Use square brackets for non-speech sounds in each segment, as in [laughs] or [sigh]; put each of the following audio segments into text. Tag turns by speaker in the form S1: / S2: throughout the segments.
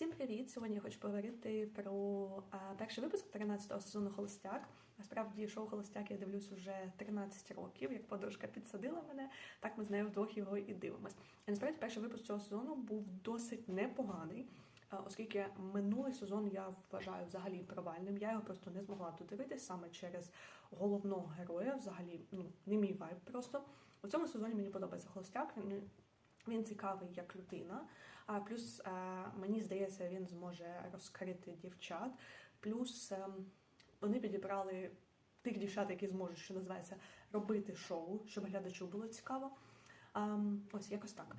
S1: Всім привіт! Сьогодні я хочу поговорити про перший випуск 13-го сезону Холостяк. Насправді шоу Холостяк я дивлюсь уже 13 років, як подружка підсадила мене. Так ми з нею вдвох його і дивимось. І насправді перший випуск цього сезону був досить непоганий, оскільки минулий сезон я вважаю взагалі провальним. Я його просто не змогла додивитись саме через головного героя. Взагалі, ну не мій вайб просто. У цьому сезоні мені подобається Холостяк. Він цікавий як людина. А плюс мені здається, він зможе розкрити дівчат. Плюс е, вони підібрали тих дівчат, які зможуть, що називається, робити шоу, щоб глядачу було цікаво. А, ось якось так.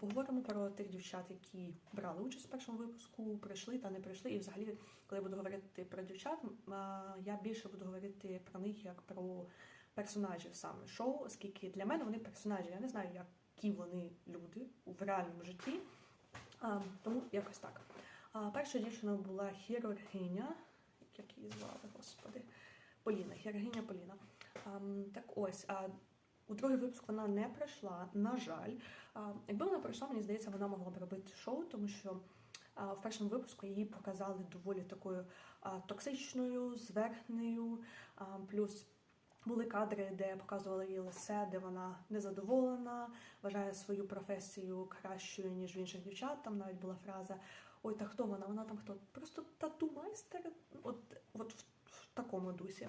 S1: Поговоримо про тих дівчат, які брали участь у першому випуску, прийшли та не прийшли. І взагалі, коли я буду говорити про дівчат, я більше буду говорити про них як про персонажів саме шоу, оскільки для мене вони персонажі. Я не знаю, які вони люди в реальному житті. А, тому якось так. А, перша дівчина була хірургиня, як її звали, господи, Поліна, хірургиня Поліна. А, так ось, а, у другий випуск вона не пройшла, на жаль. А, якби вона пройшла, мені здається, вона могла б робити шоу, тому що в першому випуску її показали доволі такою а, токсичною, зверхнею, а, плюс. Були кадри, де показували її лице, де вона незадоволена, вважає свою професію кращою, ніж в інших дівчат. Там навіть була фраза Ой, та хто вона? Вона там хто? Просто тату-майстер, от, от в, в такому дусі.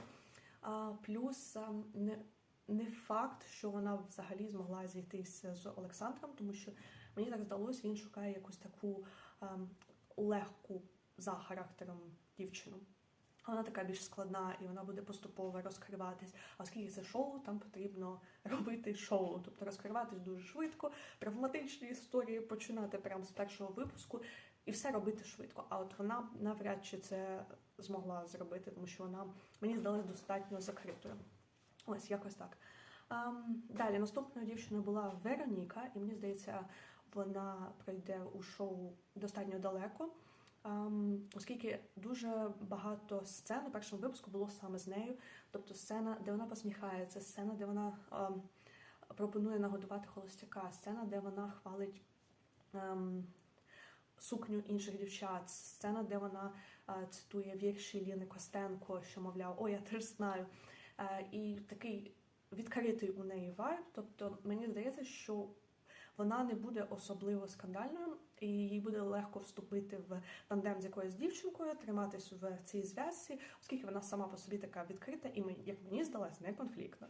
S1: А, плюс а, не, не факт, що вона взагалі змогла зійтися з Олександром, тому що мені так здалося, він шукає якусь таку а, легку за характером дівчину. Вона така більш складна і вона буде поступово розкриватись. А оскільки це шоу, там потрібно [laughs] робити шоу, тобто розкриватись дуже швидко, прагматичні історії починати прямо з першого випуску і все робити швидко. А от вона навряд чи це змогла зробити, тому що вона мені здалась достатньо закритою. Ось якось так. Ем, далі наступною дівчиною була Вероніка, і мені здається, вона пройде у шоу достатньо далеко. Ем, оскільки дуже багато сцен у першому випуску було саме з нею. Тобто сцена, де вона посміхається, сцена, де вона ем, пропонує нагодувати холостяка, сцена, де вона хвалить ем, сукню інших дівчат, сцена, де вона е, цитує вірші Ліни Костенко, що мовляв, о, я теж знаю. Е, і такий відкритий у неї вайб. Тобто мені здається, що вона не буде особливо скандальною, і їй буде легко вступити в тандем з якоюсь дівчинкою, триматись в цій зв'язці, оскільки вона сама по собі така відкрита і як мені здалась, не конфліктна.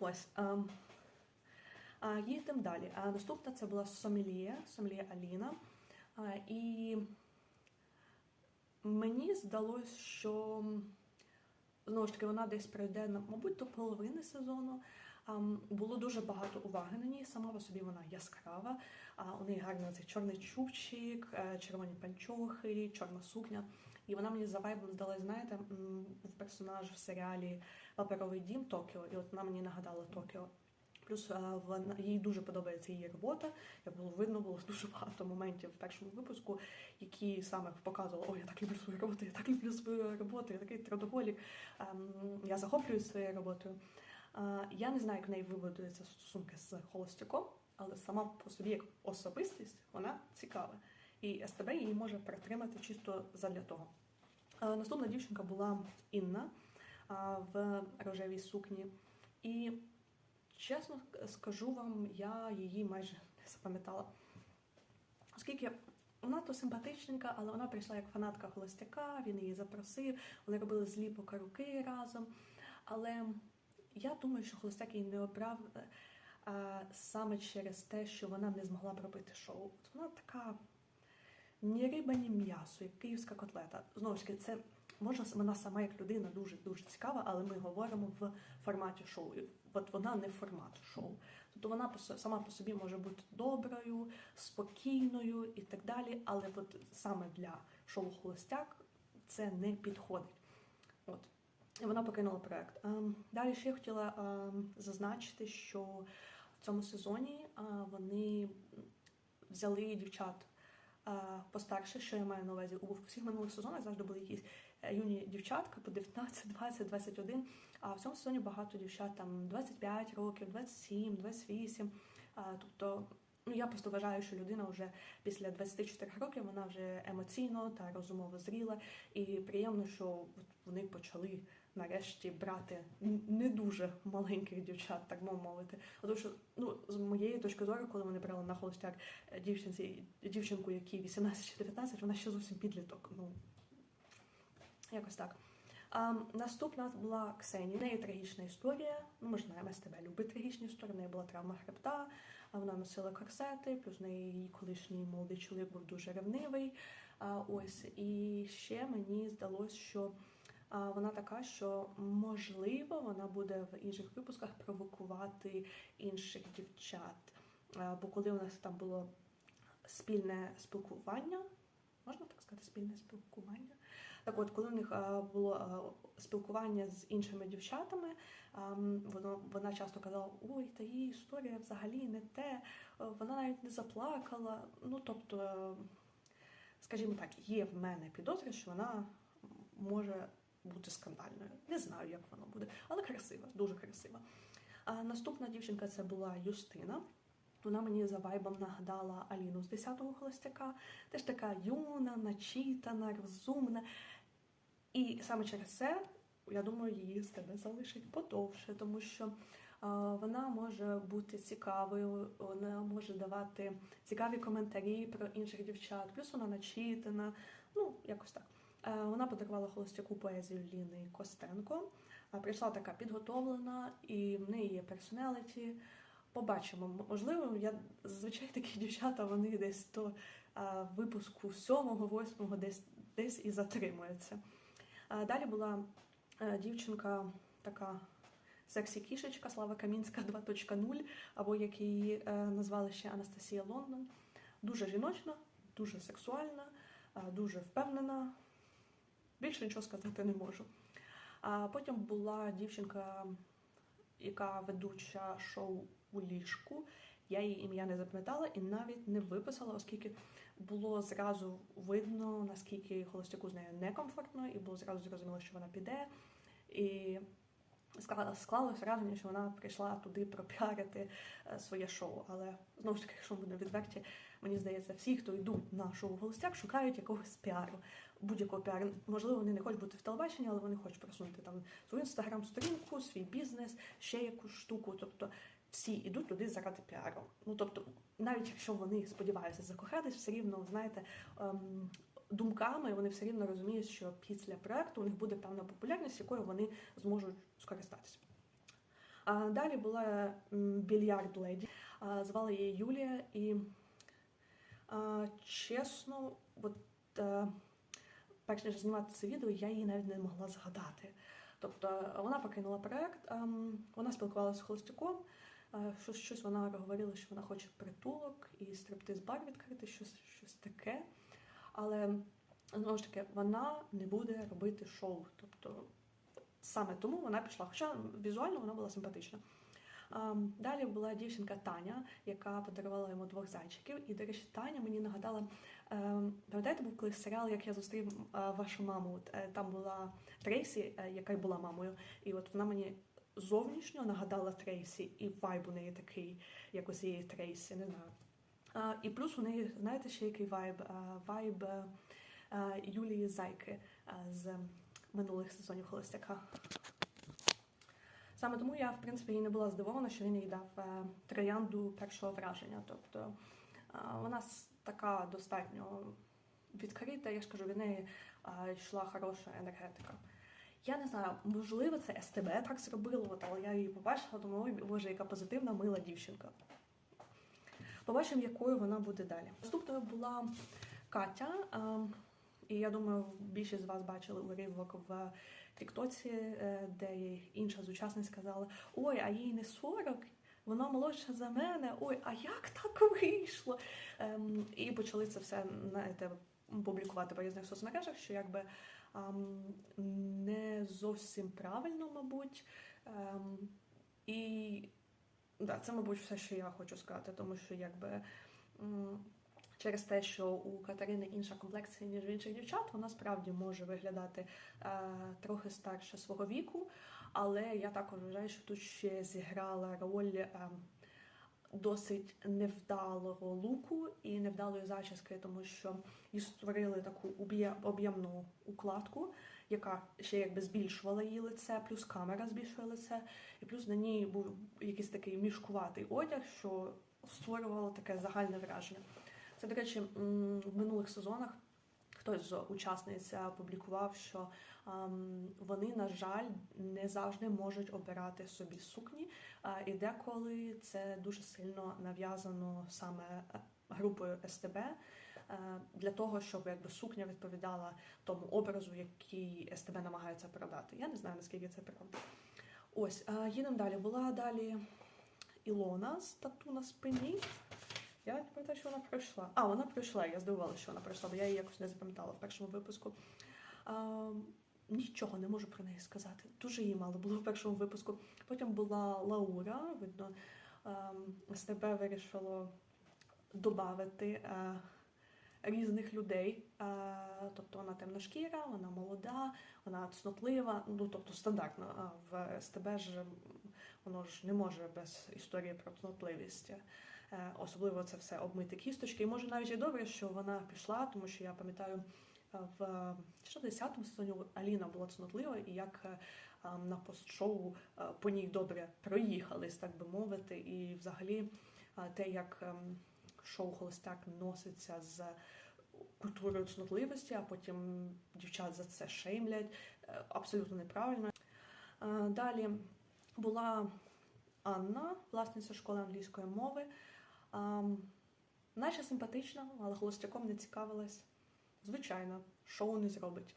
S1: Ось. ем, а, їдемо далі. А наступна це була Сомелія, Сомелія Аліна. А, і мені здалось, що знову ж таки вона десь пройде, мабуть, до половини сезону. Було дуже багато уваги на ній. Сама по собі вона яскрава. У неї гарний цей чорний чубчик, е, червоні панчохи, чорна сукня. І вона мені за вайбом здалась, знаєте, в персонаж в серіалі Паперовий дім Токіо. І от вона мені нагадала Токіо. Плюс е, вона їй дуже подобається її робота. Як було видно, було [laughs] дуже багато моментів в першому випуску, які саме показували, ой, я так люблю свою роботу, я так люблю свою роботу, я такий трудоголік. Ем, Я захоплююсь своєю роботою. Я не знаю, як в неї вибудуються стосунки з холостяком, але сама по собі як особистість вона цікава. І СТБ її може притримати чисто задля того. Наступна дівчинка була Інна в рожевій сукні. І чесно скажу вам, я її майже не запам'ятала. Оскільки вона то симпатичненька, але вона прийшла як фанатка холостяка, він її запросив, вони робили зліпок руки разом. Але я думаю, що холостяк її не обрав е, а, саме через те, що вона не змогла б робити шоу. От вона така ні риба, ні м'ясо, як київська котлета. Знову ж таки, це може вона сама як людина дуже дуже цікава, але ми говоримо в форматі шоу. От вона не формат шоу. Тобто вона сама по собі може бути доброю, спокійною і так далі. Але от саме для шоу Холостяк це не підходить. От. Вона покинула проект. Ем, Далі ще я хотіла ем, зазначити, що в цьому сезоні е, вони взяли дівчат е, постарше, що я маю на увазі. У всіх минулих сезонах завжди були якісь е, юні дівчатка по 19, 20, 21. А в цьому сезоні багато дівчат там 25 років, 27, 28. Е, Тобто Ну, я просто вважаю, що людина вже після 24 років вона вже емоційно та розумово зріла, і приємно, що вони почали нарешті брати не дуже маленьких дівчат, так би мовити. Тому що ну з моєї точки зору, коли вони брали на холостяк е, дівчинці, дівчинку, якій 18 чи 19, вона ще зовсім підліток. Ну якось так. А, наступна була Ксенія. В неї трагічна історія. Ну, ми ж знаємо, СТБ любить трагічні історії. В неї була травма хребта, а вона носила корсети, плюс в неї її колишній молодий чоловік був дуже ревнивий. А, ось і ще мені здалось, що вона така, що можливо вона буде в інших випусках провокувати інших дівчат. Бо коли у нас там було спільне спілкування, можна так сказати, спільне спілкування. Так от, коли у них було спілкування з іншими дівчатами, воно, вона часто казала: ой, та її історія взагалі не те, вона навіть не заплакала. Ну, тобто, скажімо так, є в мене підозри, що вона може бути скандальною. Не знаю, як воно буде, але красива, дуже красива. А наступна дівчинка це була Юстина. Вона мені за вайбом нагадала Аліну з 10-го холостяка. Теж така юна, начитана, розумна. І саме через це, я думаю, її з тебе залишить подовше, тому що вона може бути цікавою, вона може давати цікаві коментарі про інших дівчат, плюс вона начитана, ну, якось так. Е, Вона подарувала холостяку поезію Ліни Костенко. Прийшла така підготовлена, і в неї є персоналіті. Побачимо. Можливо, я зазвичай такі [laughs] дівчата, вони десь до а, випуску сьомого, восьмого, десь десь і затримуються. А, далі була е, дівчинка така сексі-кішечка Слава Камінська [laughs] 2.0, або як її е, назвали ще Анастасія Лондон. Дуже жіночна, дуже сексуальна, дуже впевнена. Більше нічого сказати не можу. А потім була дівчинка, яка ведуча шоу у ліжку. Я її ім'я не запам'ятала і навіть не виписала, оскільки було зразу видно, наскільки холостяку з нею некомфортно, і було зразу зрозуміло, що вона піде. І склалося враження, що вона прийшла туди пропіарити е, своє шоу. Але знову ж таки, якщо ми будемо відверті, мені здається, всі, хто йдуть на шоу Холостяк, шукають якогось піару, будь-якого піару. Можливо, вони не хочуть бути в телебаченні, але вони хочуть просунути там свою інстаграм-сторінку, свій бізнес, ще якусь штуку. Тобто всі йдуть туди заради піару. Ну тобто, навіть якщо вони сподіваються закохатись, все рівно, знаєте, ем, думками вони все рівно розуміють, що після проекту у них буде певна популярність, якою вони зможуть скористатися. А далі була більярд леді, звали її Юлія, і чесно, от е, перш ніж знімати це відео, я її навіть не могла згадати. Тобто вона покинула проект, ем, вона спілкувалася з холостяком. е, Щось, щось вона говорила, що вона хоче притулок і стриптиз-бар відкрити, щось, щось таке. Але знову ж таки, вона не буде робити шоу. Тобто саме тому вона пішла. Хоча візуально вона була симпатична. Ем, Далі була дівчинка Таня, яка подарувала йому двох зайчиків. І, до речі, Таня мені нагадала, ем, пам'ятаєте, був колись серіал, як я зустрів е, вашу маму. Е, Там була Трейсі, е, яка й була мамою. І от вона мені зовнішньо нагадала Трейсі, і вайб у неї такий, як у цієї Трейсі, не знаю. А, і плюс у неї, знаєте, ще який вайб? А, вайб е, Юлії Зайки е, з минулих сезонів Холостяка. Саме тому я, в принципі, і не була здивована, що він їй дав е, троянду першого враження. Тобто е, вона така достатньо відкрита, я ж кажу, від неї е, йшла хороша енергетика. Я не знаю, можливо, це СТБ так зробило, але я її побачила, думаю, ой, боже, яка позитивна, мила дівчинка. Побачимо, якою вона буде далі. Наступною була Катя. ем, І я думаю, більшість з вас бачили уривок в Тіктоці, е, де інша з учасниць сказала: Ой, а їй не 40, вона молодша за мене. Ой, а як так вийшло? Ем, І почали це все знаєте, публікувати по різних соцмережах, що якби ем, не зовсім правильно, мабуть. Ем, І да, це, мабуть, все, що я хочу сказати, тому що якби. м, Через те, що у Катерини інша комплекція, ніж в інших дівчат, вона справді може виглядати е, трохи старше свого віку, але я також вважаю, що тут ще зіграла роль е, досить невдалого луку і невдалої зачіски, тому що їй створили таку об'ємну укладку, яка ще якби збільшувала її лице, плюс камера збільшує лице, і плюс на ній був якийсь такий мішкуватий одяг, що створювало таке загальне враження. Це, до речі, в минулих сезонах хтось з учасниць е, публікував, що вони, на жаль, не завжди можуть обирати собі сукні, і деколи це дуже сильно нав'язано саме е, групою СТБ. е, Для того щоб якби сукня відповідала тому образу, який СТБ намагається продати. Я не знаю наскільки це правда. Ось їдемо далі. Була далі Ілона з тату на спині. Я не пам'ятаю, що вона пройшла. А, вона пройшла. Я здивувалася, що вона пройшла, бо я її якось не запам'ятала в першому випуску. А, нічого не можу про неї сказати. Дуже її мало було в першому випуску. Потім була Лаура. Видно, СТБ вирішило додати різних людей. Тобто вона темношкіра, вона молода, вона цнотлива. Ну тобто стандартно. А в СТБ ж воно ж не може без історії про цнотливість. Е, Особливо це все обмити кісточки. І може навіть і добре, що вона пішла, тому що я пам'ятаю е, в що 10-му сезоні Аліна була цнотлива, і як е, е, на постшоу е, по ній добре проїхались, так би мовити. І взагалі е, те, як шоу Холостяк носиться з культурою цнотливості, а потім дівчат за це шеймлять, е, абсолютно неправильно. Е, Далі була Анна, власниця школи англійської мови. Наче симпатична, але холостяком не цікавилась. Звичайно, шоу не зробить.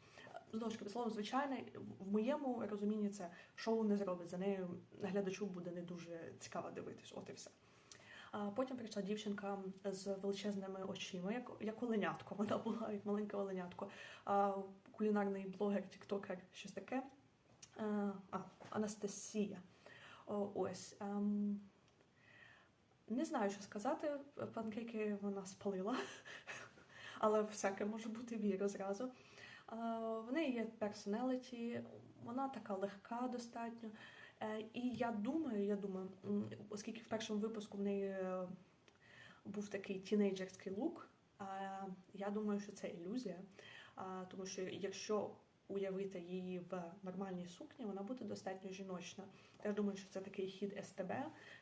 S1: Знову ж таки, словом, звичайно, в моєму розумінні це шоу не зробить. За нею глядачу буде не дуже цікаво дивитись. От і все. А потім прийшла дівчинка з величезними очима, як, як оленятко. Вона була як маленьке оленятко. А, кулінарний блогер, тіктокер, щось таке. А, Анастасія. Ось. Не знаю, що сказати. Панкейки вона спалила, [laughs] але всяке може бути віру зразу. В неї є персоналіті, вона така легка достатньо. Е, І я думаю, я думаю, оскільки в першому випуску в неї е, був такий тінейджерський лук, я думаю, що це ілюзія. Тому що якщо уявити її в нормальній сукні, вона буде достатньо жіночна. Я думаю, що це такий хід СТБ,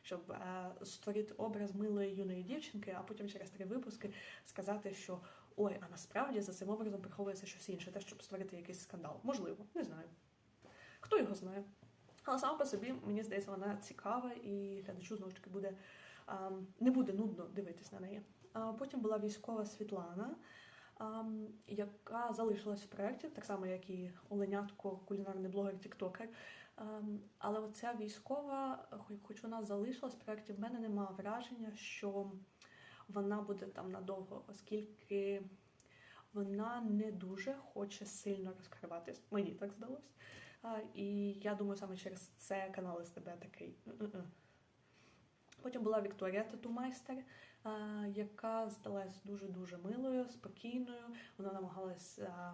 S1: щоб е, створити образ милої юної дівчинки, а потім через три випуски сказати, що ой, а насправді за цим образом приховується щось інше, те, щоб створити якийсь скандал. Можливо, не знаю. Хто його знає? Але сама по собі, мені здається, вона цікава і глядачу знову ж таки буде ем, не буде нудно дивитись на неї. Потім була військова Світлана, яка залишилась в проєкті, так само, як і Оленятко, кулінарний блогер, тіктокер. Але оця військова, хоч- вона залишилась в проєкті, в мене немає враження, що вона буде там надовго, оскільки вона не дуже хоче сильно розкриватись. Мені так здалось. І я думаю, саме через це канал СТБ такий. Потім була Вікторія Татумайстер, яка здалась дуже-дуже милою, спокійною. Вона намагалась а,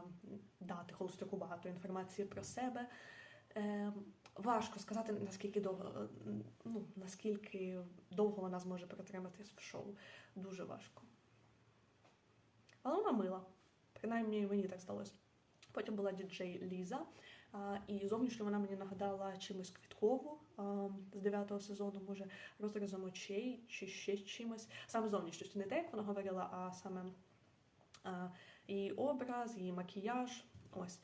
S1: дати холостяку багато інформації про себе. Е, важко сказати, наскільки довго, е, ну, наскільки довго вона зможе протриматись в шоу. Дуже важко. Але вона мила. Принаймні мені так здалось. Потім була діджей Ліза. І зовнішньо вона мені нагадала чимось квіткову а, з дев'ятого сезону, може, розрізом очей чи ще чимось. Саме зовнішністю, не те, як вона говорила, а саме її образ, її макіяж. Ось.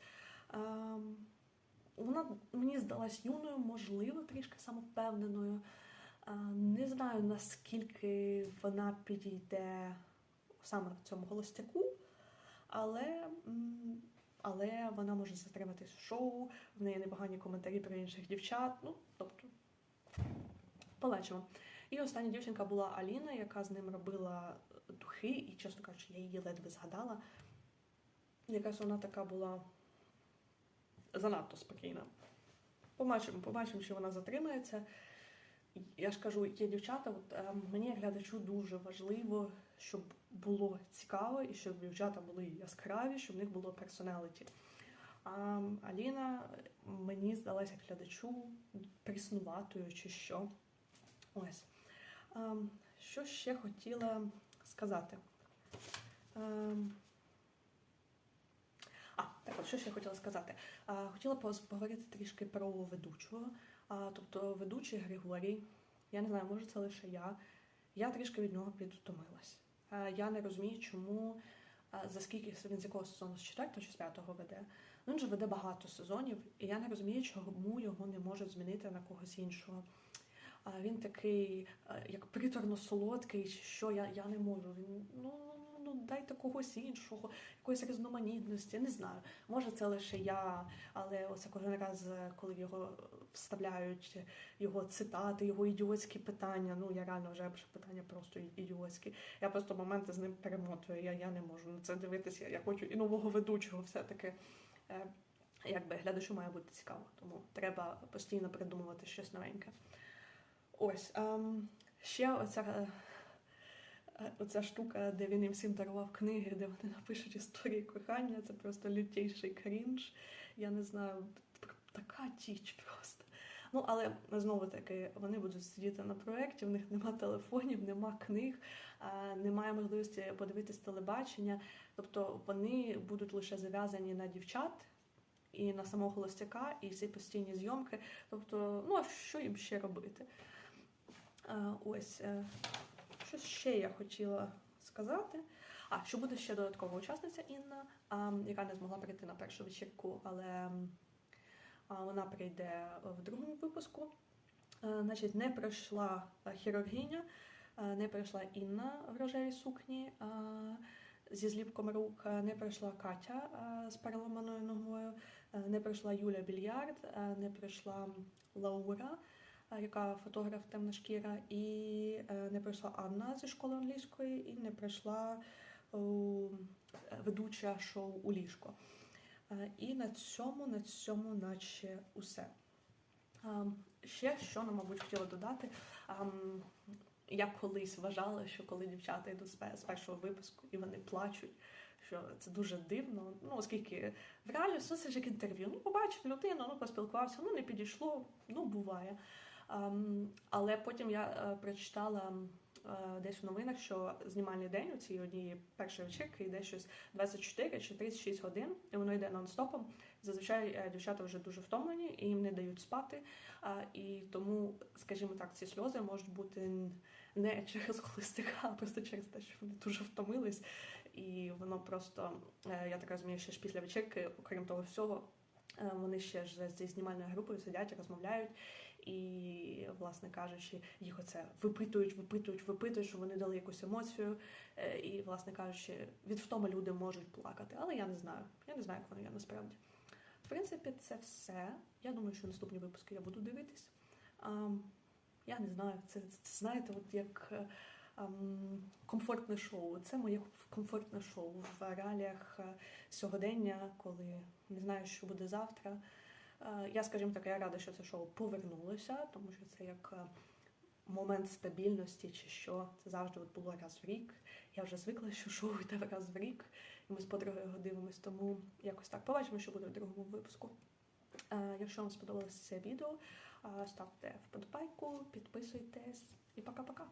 S1: Вона мені здалась юною, можливо, трішки самовпевненою. Не знаю, наскільки вона підійде саме цьому холостяку, але. Але вона може затриматись в шоу, в неї непогані коментарі про інших дівчат. Ну, тобто, побачимо. І остання дівчинка була Аліна, яка з ним робила духи, і, чесно кажучи, я її ледве згадала. Якась вона така була занадто спокійна. Побачимо, побачимо, чи вона затримається. Я ж кажу, є дівчата, от, е, мені глядачу дуже важливо, щоб було цікаво і щоб дівчата були яскраві, щоб в них було персоналіті. А Аліна мені здалася глядачу пріснуватою чи що. Ось. А, що ще хотіла сказати? Ем, А, так от, що ще хотіла сказати? А, Хотіла поговорити трішки про ведучого. Тобто ведучий Григорій, я не знаю, може це лише я. Я трішки від нього підтомилась. Я не розумію, чому за скільки він з якого сезону з четвертого чи з п'ятого веде. Ну, Він же веде багато сезонів, і я не розумію, чому його не можуть змінити на когось іншого. Він такий, е, як приторно солодкий, що я, я не можу. Він ну, ну, дайте когось іншого, якоїсь різноманітності. Не знаю. Може, це лише я, але оце кожен раз, коли його вставляють, його цитати, його ідіотські питання. Ну я реально вже питання просто ідіотські. Я просто моменти з ним перемотую. Я, я не можу на це дивитися. Я хочу і нового ведучого все-таки. Е, Якби глядачу має бути цікаво, тому треба постійно придумувати щось новеньке. Ось ем, ще оця, е, оця штука, де він їм всім дарував книги, де вони напишуть історії кохання. Це просто лютіший крінж. Я не знаю, така тіч просто. Ну, але знову таки вони будуть сидіти на проєкті, в них нема телефонів, нема книг, немає можливості подивитись телебачення. Тобто вони будуть лише зав'язані на дівчат і на самого холостяка, і всі постійні зйомки. Тобто, ну а що їм ще робити? Ось е, що ще я хотіла сказати. А що буде ще додаткова учасниця Інна, а, яка не змогла прийти на першу вечірку, але а, вона прийде в другому випуску. Е, Значить, не пройшла хірургиня, е, не пройшла Інна в рожевій сукні е, зі зліпком рук, е, не пройшла Катя е, з переламаною ногою, е, не пройшла Юля Більярд, е, не пройшла Лаура, яка фотограф темна шкіра, і е, не пройшла Анна зі школи англійської, і не пройшла о, ведуча шоу у ліжко. Е, І на цьому, на цьому, наче усе. Ем, Ще що нам, мабуть, хотіла додати. Я колись вважала, що коли дівчата йдуть з першого випуску і вони плачуть, що це дуже дивно. Ну, оскільки в реалі все це ж як інтерв'ю. Ну, побачив людину, ну поспілкувався, ну не підійшло, ну буває. Ем, Але потім я е, прочитала е, десь в новинах, що знімальний день у цій одній першої вечірки йде щось 24 чи 36 годин, і воно йде нон-стопом. Зазвичай е, дівчата вже дуже втомлені і їм не дають спати. І тому, скажімо так, ці сльози можуть бути не через холостяка, а просто через те, що вони дуже втомились. І воно просто, я так розумію, що ж після вечірки, окрім того всього, вони ще ж зі знімальною групою сидять розмовляють. І, власне кажучи, їх оце випитують, випитують, випитують, що вони дали якусь емоцію. Е, І, власне кажучи, від втоми люди можуть плакати. Але я не знаю. Я не знаю, як воно є насправді. В принципі, це все. Я думаю, що наступні випуски я буду дивитись. Я не знаю, це, це знаєте, от як е, комфортне шоу. Це моє комфортне шоу в реаліях е, сьогодення, коли не знаю, що буде завтра. Е, Я, скажімо так, я рада, що це шоу повернулося, тому що це як е, момент стабільності, чи що це завжди от було раз в рік. Я вже звикла, що шоу [laughs] йде раз в рік, і ми з подругою його дивимось, тому якось так. Побачимо, що буде в другому випуску. Е, Якщо вам сподобалося це відео, ставте вподобайку, підписуйтесь і пока-пока.